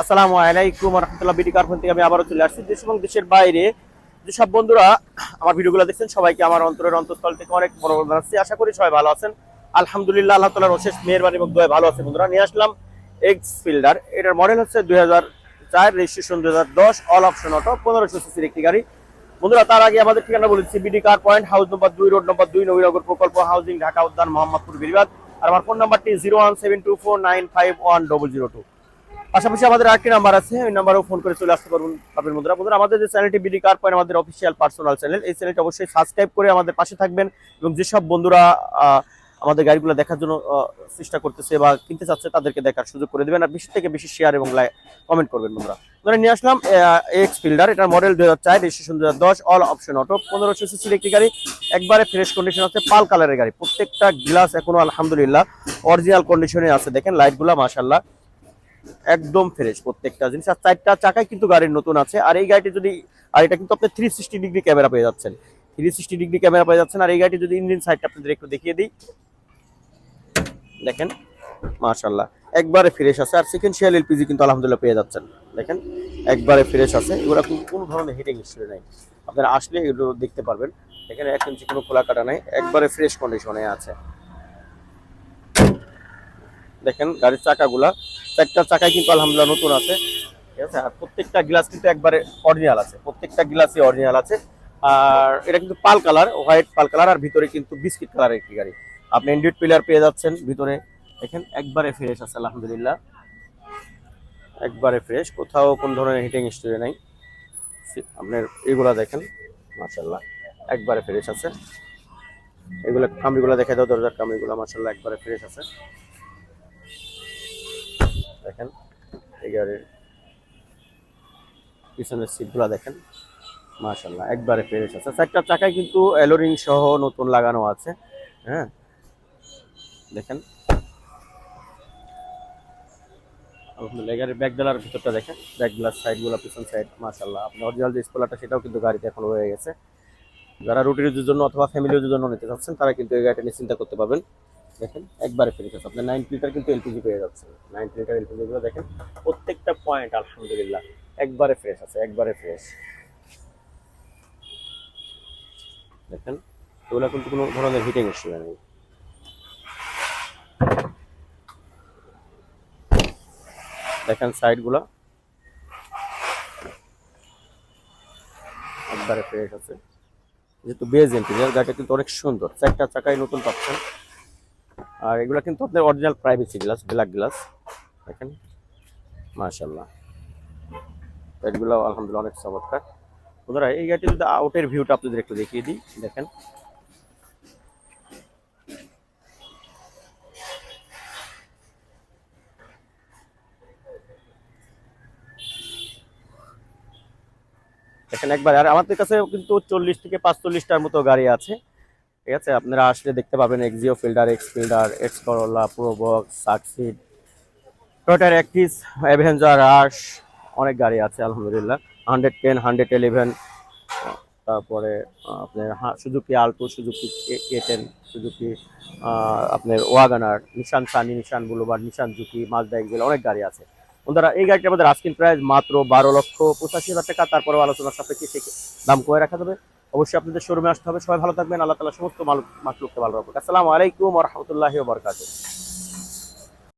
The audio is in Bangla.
আসসালামু আলাইকুম রহমতুল্লাহ। বিডি কারখান থেকে আমি আবারও চলে আসছি দেশ এবং দেশের বাইরে। যেসব বন্ধুরা আমার ভিডিওগুলো দেখছেন, সবাইকে আমার অন্তরের অন্তঃস্থল থেকে অনেক বড় জানাচ্ছি। আশা করি সবাই ভালো আছেন। আলহামদুলিল্লাহ, আল্লাহ তালার অশেষ মেহরবানি এবং দোয়া ভালো আছে বন্ধুরা। নিয়ে আসলাম এক্স ফিল্ডার এটার মডেল হচ্ছে দুই হাজার চার রেজিস্ট্রেশন দুই হাজার দশ অল অপশন অটো পনেরোশো সিসির একটি গাড়ি। বন্ধুরা, তার আগে আমাদের ঠিকানা বলেছি BD car point, house number দুই, রোড নম্বর দুই, নবীনগর প্রকল্প, হাউজিং, ঢাকা উদ্যান, মোহাম্মদপুর বিরিবাদ আর আমার ফোন নাম্বারটি zero one seven two four nine five one double zero two. পাশাপাশি আমাদের আরেকটি নাম্বার আছে, ওই নাম্বারেও ফোন করে চলে আসতে পারবেন পাবেন বন্ধুরা বন্ধুরা, আমাদের যে চ্যানেলটি বিডি কার পয়েন্ট আমাদের অফিসিয়াল পার্সোনাল চ্যানেল এই চ্যানেলটি অবশ্যই সাবস্ক্রাইব করে আমাদের পাশে থাকবেন এবং যেসব বন্ধুরা আমাদের গাড়িগুলো দেখার জন্য চেষ্টা করতেছে বা কিনতে চাচ্ছে, তাদেরকে দেখার সুযোগ করে দেবেন। আর বেশি থেকে বেশি শেয়ার এবং কমেন্ট করবেন বন্ধুরা। ধরে নিয়ে আসলাম এক্স ফিল্ডার এটার মডেল দুই হাজার চার রেজিস্ট্রেশন হাজার দশ অল অপশন অটো পনেরোশো সিসির একটি গাড়ি। একবারে ফ্রেশ কন্ডিশন আছে, পাল কালারের গাড়ি। প্রত্যেকটা গ্লাস এখনও আলহামদুলিল্লাহ অরিজিনাল কন্ডিশনে আছে। দেখেন লাইটগুলো মাশাল্লাহ একদম ফ্রেশ প্রত্যেকটা জিনিস। আর চারটা চাকায় কিন্তু গাড়ির নতুন আছে। আর এই গাড়িটি যদি আর এটা কিন্তু আপনি থ্রি সিক্সটি ডিগ্রি ক্যামেরা পেয়ে যাচ্ছেন। থ্রি সিক্সটি ডিগ্রি ক্যামেরা পেয়ে যাচ্ছেন। আর এই গাড়িটি যদি ইঞ্জিন সাইডটা আপনাদের একটু দেখিয়ে দিই। দেখেন মাশাল্লাহ একবারে ফ্রেশ আছে। আর সেকেন্ড এলপিজি কিন্তু আলহামদুলিল্লাহ পেয়ে যাচ্ছেন। দেখেন, একবারে ফ্রেশ আছে। এগুলো কিন্তু কোনো ধরনের হিটিং হিস্ট্রি নাই। আপনারা আসলে এগুলো দেখতে পারবেন। এখানে এক ইঞ্চি কোনো খোলা কাটা নাই। একবারে ফ্রেশ কন্ডিশনে আছে। দেখেন, গাড়ির চাকাগুলা চারটা চাকায় কিন্তু আলহামদুলিল্লাহ নতুন আছে। ঠিক আছে? আর প্রত্যেকটা গ্লাস কিন্তু একবারে অরিজিনাল আছে। প্রত্যেকটা গ্লাসই অরিজিনাল আছে। আর এটা কিন্তু pearl colour white pearl colour আর ভিতরে কিন্তু বিস্কিট কালারের একটি গাড়ি। আপনি এন্ড্রয়েড পিলার পেয়ে যাচ্ছেন ভিতরে। দেখেন, একবারে ফ্রেশ আছে, আলহামদুলিল্লাহ। একবারে ফ্রেশ কোথাও কোন ধরনের হিটিং হিস্ট্রি নাই। আপনার এগুলা দেখেন মাশাল্লাহ একবারে ফ্রেশ আছে। এগুলা কামড়িগুলো দেখে দাও, দরজার কামড়িগুলো মাশাল্লাহ একবারে ফ্রেশ আছে। দেখেন, এই গাড়ির পিছনের সিটগুলো দেখেন। মাশাল্লাহ একবারে ফ্রেশ আছে। চারটা চাকায় কিন্তু এলোরিং সহ নতুন লাগানো আছে হ্যাঁ? দেখেন। ডালার ভিতরটা দেখেন। পিছন সাইড অরিজিনাল সেটাও কিন্তু গাড়িতে এখন গেছে। যারা রুটির জন্য অথবা ফ্যামিলি ইউজের জন্য নিতে চাচ্ছেন, তারা কিন্তু এই গাড়িটা নিয়ে চিন্তা করতে পারবেন। দেখেন, একবারে ফ্রেশ আছে। আপনার নাইন লিটার কিন্তু এলপিজি পেয়ে যাচ্ছে নাইন লিটার এলপিজি গুলো দেখেন, প্রত্যেকটা পয়েন্ট আলহামদুলিল্লাহ একবারে ফ্রেশ আছে, একবারে ফ্রেশ দেখেন, এগুলো কিন্তু কোনো ধরনের হিটিং ইস্যু নেই। দেখেন সাইডগুলো একবারে ফ্রেশ আছে। যেহেতু বেজ ইন্টেরিয়ার গাড়িটা কিন্তু অনেক সুন্দর। চারটা চাকায় নতুন পাচ্ছেন। আর এগুলো কিন্তু আপনার original privacy glass black glass দেখেন। মাশাল্লাহ এগুলো আলহামদুলিল্লাহ অনেক চমৎকার। বন্ধুরা, এই গাড়িটি যদি আউটের ভিউটা আপনাদের একটু দেখিয়ে দিই, দেখেন। দেখেন একবার, আর আমাদের কাছে কিন্তু চল্লিশ থেকে পাঁচচল্লিশটার মতো গাড়ি আছে। ঠিক আছে? আপনারা আসলে দেখতে পাবেন Axio Fielder X Fielder X Corolla Probox Succeed টয়টার অ্যাক্টিস অ্যাভেঞ্জার রাশ অনেক গাড়ি আছে, আলহামদুলিল্লাহ। হান্ড্রেড টেন হান্ড্রেড ইলেভেন তারপরে আপনার Suzuki Alto Suzuki A ten Suzuki আপনার Wagon R Nissan Sunny Nissan বুলোবার Nissan Juke Mazda Axela অনেক গাড়ি আছে। বন্ধুরা, এই গাড়িটা আমাদের আস্কিন প্রাইস মাত্র বারো লক্ষ পঁচাশি হাজার টাকা তারপরে আলোচনার সাপেক্ষে দাম করে রাখা যাবে। অবশ্যই আপনাদের শোরুমে আসতে হবে। সবাই ভালো থাকবেন। আল্লাহ তালা সমস্ত মাল মাকলুককে ভালো রাখবেন আসসালামু আলাইকুম রহমতুল্লাহ বরকাত